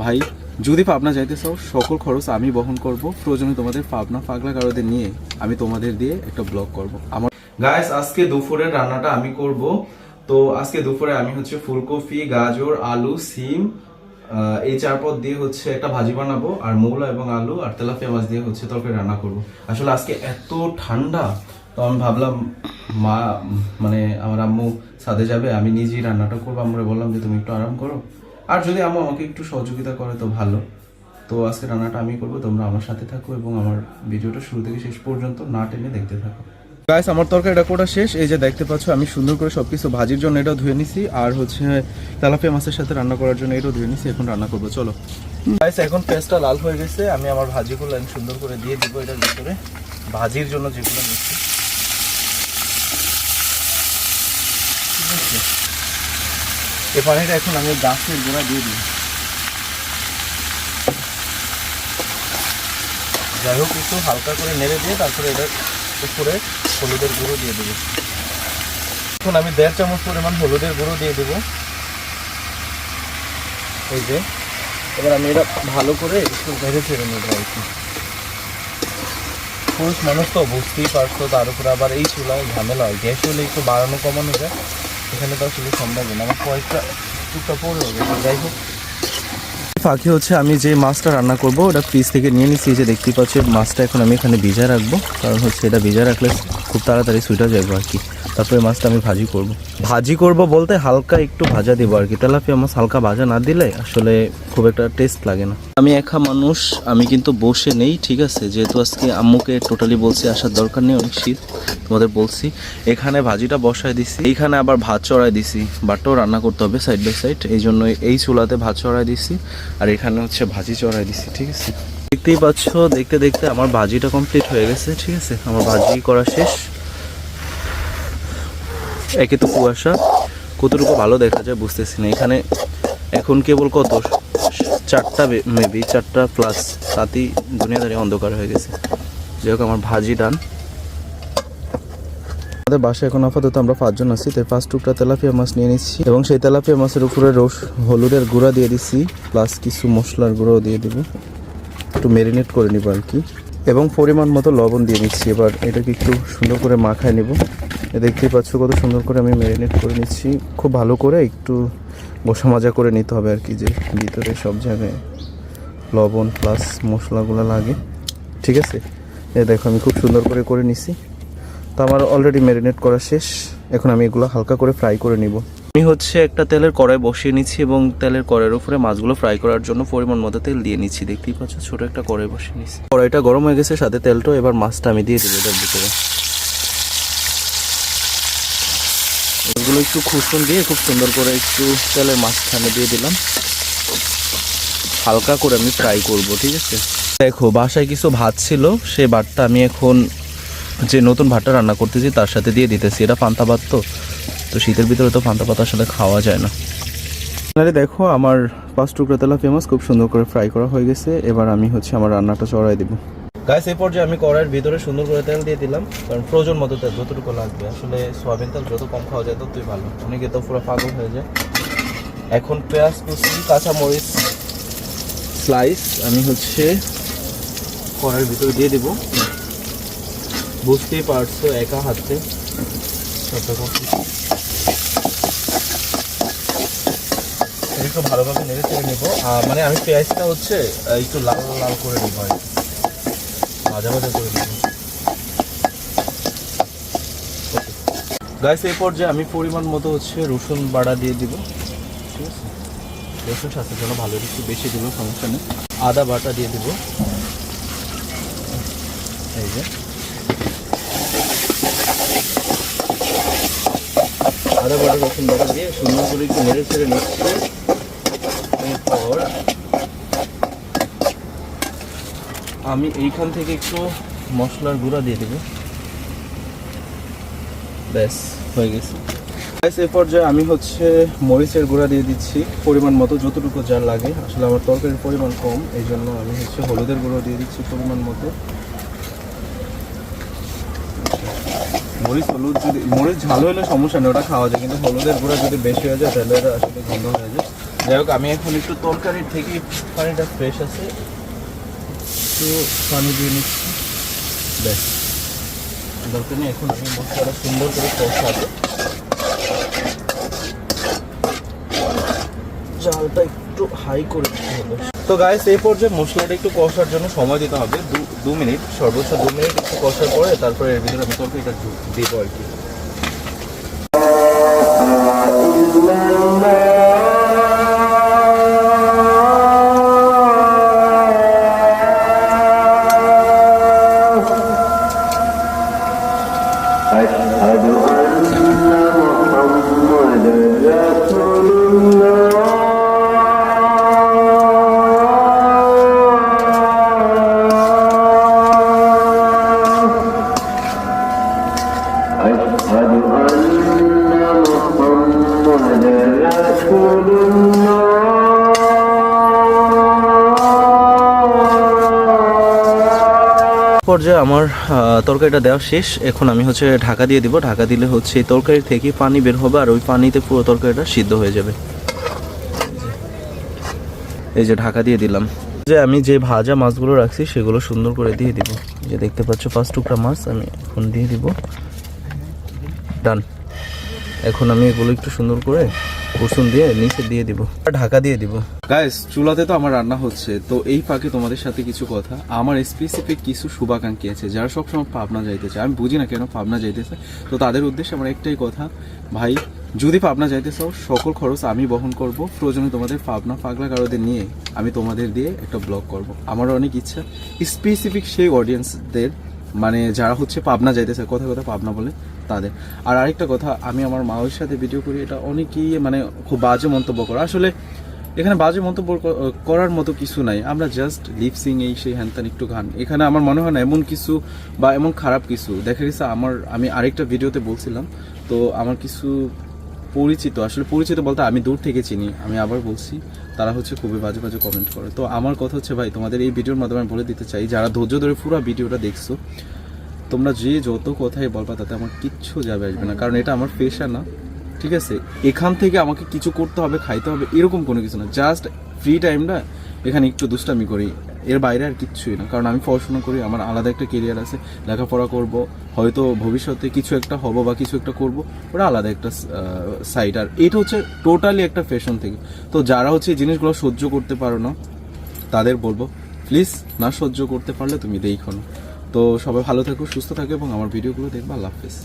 ভাই, যদি পাবনা যাইতে চাও, সকল খরচ আমি বহন করব। প্রয়োজনে তোমাদের পাবনা পাগলা কারোদের নিয়ে আমি তোমাদের দিয়ে একটা ব্লগ করব। আমার গাইস আজকে দুপুরের রান্নাটা আমি করব। তো আজকে দুপুরে আমি হচ্ছে ফুলকপি, গাজর, আলু, সিম এই চার পদ দিয়ে হচ্ছে একটা ভাজি বানাবো, আর মৌলা এবং আলু আর তেলাপিয়া মাছ দিয়ে হচ্ছে তরকারি রান্না করব। আসলে আজকে এত ঠান্ডা, তো আমি ভাবলাম, মা মানে আমার আম্মু ছাদে যাবে, আমি নিজেই রান্নাটা করব। আমরা বললাম যে তুমি একটু আরাম করো। আর যদি আম্মু আমাকে একটু সহযোগিতা করে, তো ভালো। তো আজকে রান্নাটা আমি করব, তোমরা আমার সাথে থাকো এবং আমার ভিডিওটা শুরু থেকে শেষ পর্যন্ত না টেনে দেখতে থাকো। গাইস আমার তরকারিটা কোটা শেষ। এই যে দেখতে পাচ্ছ, আমি সুন্দর করে সবকিছু ভাজির জন্য এটাও ধুয়ে নিছি। আর হচ্ছে তেলাপিয়া মাছের সাথে রান্না করার জন্য এটাও ধুয়ে নিছি, এখন রান্না করব। চলো। গাইস এখন পেঁয়াজটা লাল হয়ে গেছে। আমি আমার ভাজিগুলো আমি সুন্দর করে দিয়ে দিব এটার ভিতরে। ভাজির জন্য যেগুলো নিচ্ছি ঠিক আছে এই পানিটা এখন আমি গাছের গোড়া দিয়ে দিই। যাই হোক, একটু হালকা করে নেড়ে দিয়ে তারপরে এটার উপরে হলুদের গুঁড়ো দিয়ে দেবো। এখন আমি দেড় চামচ পরিমাণ হলুদের গুঁড়ো দিয়ে দেবো। এই যে, এবার আমি এটা ভালো করে একটু ভেজে ছেড়ে নেব আর কি। পুরুষ মানুষ তো বুঝতেই পারছ, তার উপরে আবার এই চুলায় ঝামেলা হয়। গ্যাস হলে একটু বাড়ানো কমানো যায়। এখানে তো আসলে সম্ভব না, আমার কয়েকটা টুকটা পড়ে হবে যাই হোক। ফাঁকি হচ্ছে আমি যে মাছটা রান্না করব, ওটা ফ্রিজ থেকে নিয়ে নিচ্ছি যে দেখতে পাচ্ছি মাছটা এখন আমি এখানে ভিজা রাখব। কারণ হচ্ছে এটা ভিজা রাখলে খুব তাড়াতাড়ি সুইটা যাব আর কি। তারপরে মাছটা আমি ভাজি করব। ভাজি করব বলতে হালকা একটু ভাজা দেবো আর কি। তেলাপিয়া মাছ হালকা ভাজা না দিলে আসলে খুব একটা টেস্ট লাগে না। আমি একা মানুষ আমি কিন্তু বসে নেই ঠিক আছে? যেহেতু আজকে আম্মুকে টোটালি বলছি আসার দরকার নেই অনেক শীত তোমাদের বলছি। এখানে ভাজিটা বসায় দিছি এইখানে আবার ভাত চড়াই দিছি। বাটও রান্না করতে হবে সাইড বাই সাইড এই জন্য এই চুলাতে ভাত চড়াই দিছি আর এখানে হচ্ছে ভাজি চড়াই দিছি ঠিক আছে? দেখতেই পাচ্ছ দেখতে দেখতে আমার ভাজিটা কমপ্লিট হয়ে গেছে ঠিক আছে? আমার ভাজি করা শেষ। একে তো কুয়াশা। কতটুকু ভালো দেখা যায় বুঝতেছি না। এখানে এখন কেবল কত? চারটা মেবি চারটা প্লাস তাতেই দুনিয়াদারি অন্ধকার হয়ে গেছে। যাই হোক, আমার ভাজি ডান। আমাদের বাসায় এখন আপাতত আমরা পাঁচজন আছি। তাই পাঁচ টুকরা তেলাপিয়া মাছ নিয়ে নিচ্ছি এবং সেই তেলাপিয়া মাছের উপরে রস হলুদের গুঁড়া দিয়ে দিচ্ছি। প্লাস কিছু মশলার গুঁড়োও দিয়ে দিব। একটু ম্যারিনেট করে নিব আর কি। এবং পরিমাণ মতো লবণ দিয়ে নিচ্ছি। এবার এটাকে একটু সুন্দর করে মাখায় নিব। দেখতেই পাচ্ছ কত সুন্দর করে আমি ম্যারিনেট করে নিচ্ছি। খুব ভালো করে একটু বসা মাজা করে নিতে হবে আর কি, যে ভিতরে সব জায়গায় লবণ প্লাস মশলাগুলো লাগে। ঠিক আছে? এ দেখো, আমি খুব সুন্দর করে করে নিছি। তো আমার অলরেডি ম্যারিনেট করা শেষ। এখন আমি এগুলো হালকা করে ফ্রাই করে নিব। আমি হচ্ছে একটা তেলের কড়াই বসিয়ে নিচ্ছি এবং তেলের কড়াইয়ের উপরে মাছগুলো ফ্রাই করার জন্য পরিমাণ মতো তেল দিয়ে নিচ্ছি। দেখতেই পাচ্ছ, ছোট একটা কড়াই বসিয়ে নিচ্ছি। কড়াইটা গরম হয়ে গেছে, সাথে তেলটাও, এবার মাছটা আমি দিয়ে দেবো এটার ভিতরে। এগুলো একটু খুসুন দিয়ে খুব সুন্দর করে একটু তেলের মাঝখানে দিয়ে দিলাম। হালকা করে আমি ফ্রাই করব, ঠিক আছে? দেখো, বাসায় কিছু ভাত ছিল, সেই ভাতটা আমি এখন যে নতুন ভাতটা রান্না করতেছি তার সাথে দিয়ে দিতেছি। এটা পান্তা ভাত তো তো শীতের ভিতরে তো পান্তা ভাত আসলে খাওয়া যায় না। ফাইনালি দেখো, আমার পাঁচ টুকরা তেলা ফেমাস খুব সুন্দর করে ফ্রাই করা হয়ে গেছে। এবার আমি হচ্ছে আমার রান্নাটা চড়াই দিব। গাইস এই পর্যায়ে আমি কড়াইয়ের ভিতরে সুন্দর করে তেল দিয়ে দিলাম, কারণ প্রয়োজন মতো তেল যতটুকু লাগবে। আসলে সোয়াবিন তেল যত কম খাওয়া যায় ততই ভালো। অনেকে তো পুরো পাগল হয়ে যায়। এখন পেঁয়াজ, কুচি কাঁচা মরিচ স্লাইস আমি হচ্ছে কড়াইয়ের ভিতরে দিয়ে দেবো। বুঝতেই পারছ, একা হাতে। একটু ভালোভাবে নেড়ে চেড়ে নেব মানে আমি পেঁয়াজটা হচ্ছে একটু লাল লাল করে নেব আর। ভাজা ভাজা গাইস এই পর্যায়ে আমি পরিমাণ মতো হচ্ছে রসুন বাড়া দিয়ে দিব। ঠিক আছে? রসুন স্বাস্থ্যের জন্য ভালো একটু বেশি দেবো সমস্যা নেই। আদা বাটা দিয়ে দিব। এই যে। আদা বাটা রসুন বাটা দিয়ে সুন্দর করে একটু নেড়ে ছেড়ে নিচ্ছি। এরপর আমি এইখান থেকে একটু মশলার গুঁড়া দিয়ে দেবো। ব্যাস, হয়ে গেছে। ব্যাস এই পর্যায়ে আমি হচ্ছে মরিচের গুঁড়া দিয়ে দিচ্ছি পরিমাণ মতো, যতটুকু যা লাগে। আসলে আমার তরকারির পরিমাণ কম, এই জন্য আমি হচ্ছে হলুদের গুঁড়ো দিয়ে দিচ্ছি পরিমাণ মতো। মরিচ হলুদ যদি, মরিচ ঝাল হলে সমস্যা নেই, ওটা খাওয়া যায়, কিন্তু হলুদের গুঁড়া যদি বেশি হয়ে যায়, তাহলে আসলে গন্ধ হয়ে যায়। যাই হোক, আমি এখন একটু তরকারির থেকে পানিটা ফ্রেশ আছে। একটু পানি দিয়ে নিচ্ছি। ব্যাস। দরকার নেই, এখন আমি মশলাটা সুন্দর করে কষাবো জালটা একটু হাই করে দিতে হবে। তো গাইস এই পর্যায়ে মশলাটা একটু কষার জন্য সময় দিতে হবে। দু- মিনিট, সর্বোচ্চ দু মিনিট একটু কষার পরে তারপরে এর ভিতরে আমি তরকারিটা দেবো আর কি। পর্যায়ে আমার তরকারিটা দেওয়া শেষ। এখন আমি হচ্ছে ঢাকা দিয়ে দিব। ঢাকা দিলে হচ্ছে তরকারি থেকে পানি বের হবে আর ওই পানিতে পুরো তরকারিটা সিদ্ধ হয়ে যাবে। এই যে ঢাকা দিয়ে দিলাম। যে আমি যে ভাজা মাছগুলো রাখছি সেগুলো সুন্দর করে দিয়ে দিব। যে দেখতে পাচ্ছ পাঁচ টুকরা মাছ, আমি এখন দিয়ে দিব। ডান এখন আমি এগুলো একটু সুন্দর করে রসুন দিয়ে নিচে দিয়ে দিব ঢাকা দিয়ে দিব। গাইস চুলাতে তো আমার রান্না হচ্ছে, তো এই ফাঁকে তোমাদের সাথে কিছু কথা। আমার স্পেসিফিক কিছু শুভাকাঙ্ক্ষী আছে, যারা সবসময় পাবনা যাইতেছে আমি বুঝি না কেন পাবনা যাইতেছে তো তাদের উদ্দেশ্যে আমার একটাই কথা, ভাই, যদি পাবনা যাইতে চাও, সকল খরচ আমি বহন করব। প্রয়োজনে তোমাদের পাবনা পাগলা কারোদের নিয়ে আমি তোমাদের দিয়ে একটা ব্লগ করব। আমার অনেক ইচ্ছা স্পেসিফিক সেই অডিয়েন্সদের মানে যারা হচ্ছে পাবনা যাইতেছে, কথা কথা পাবনা বলে তাদের। আর আরেকটা কথা, আমি আমার মায়ের সাথে ভিডিও করি, এটা অনেকেই মানে খুব বাজে মন্তব্য করে। আসলে এখানে বাজে মন্তব্য করার মতো কিছু নাই। আমরা জাস্ট লিপসিং এই সেই হ্যানত্যান একটু গান। এখানে আমার মনে হয় না এমন কিছু বা এমন খারাপ কিছু। দেখা গেছে আমার, আমি আরেকটা ভিডিওতে বলছিলাম, তো আমার কিছু পরিচিত, আসলে পরিচিত বলতে আমি দূর থেকে চিনি, আমি আবার বলছি, তারা হচ্ছে খুবই বাজে বাজে কমেন্ট করে। তো আমার কথা হচ্ছে ভাই, তোমাদের এই ভিডিওর মাধ্যমে আমি বলে দিতে চাই, যারা ধৈর্য ধরে পুরো ভিডিওটা দেখছ, তোমরা যে যত কথাই বলবা তাতে আমার কিচ্ছু যাবে আসবে না, কারণ এটা আমার পেশা না, ঠিক আছে? এখান থেকে আমাকে কিছু করতে হবে, খাইতে হবে, এরকম কোনো কিছু না জাস্ট ফ্রি টাইমটা এখানে একটু দুষ্টামি করি। এর বাইরে আর কিচ্ছুই না। কারণ আমি পড়াশোনা করি, আমার আলাদা একটা কেরিয়ার আছে, লেখাপড়া করব, হয়তো ভবিষ্যতে কিছু একটা হব বা কিছু একটা করব, ওটা আলাদা একটা সাইড আর এটা হচ্ছে টোটালি একটা ফ্যাশন থেকে তো যারা হচ্ছে এই জিনিসগুলো সহ্য করতে পারো না, তাদের বলব প্লিজ না সহ্য করতে পারলে তুমি দেখো না। তো সবাই ভালো থাকো, সুস্থ থাকো এবং আমার ভিডিওগুলো দেখবা। আল্লাহ হাফিজ।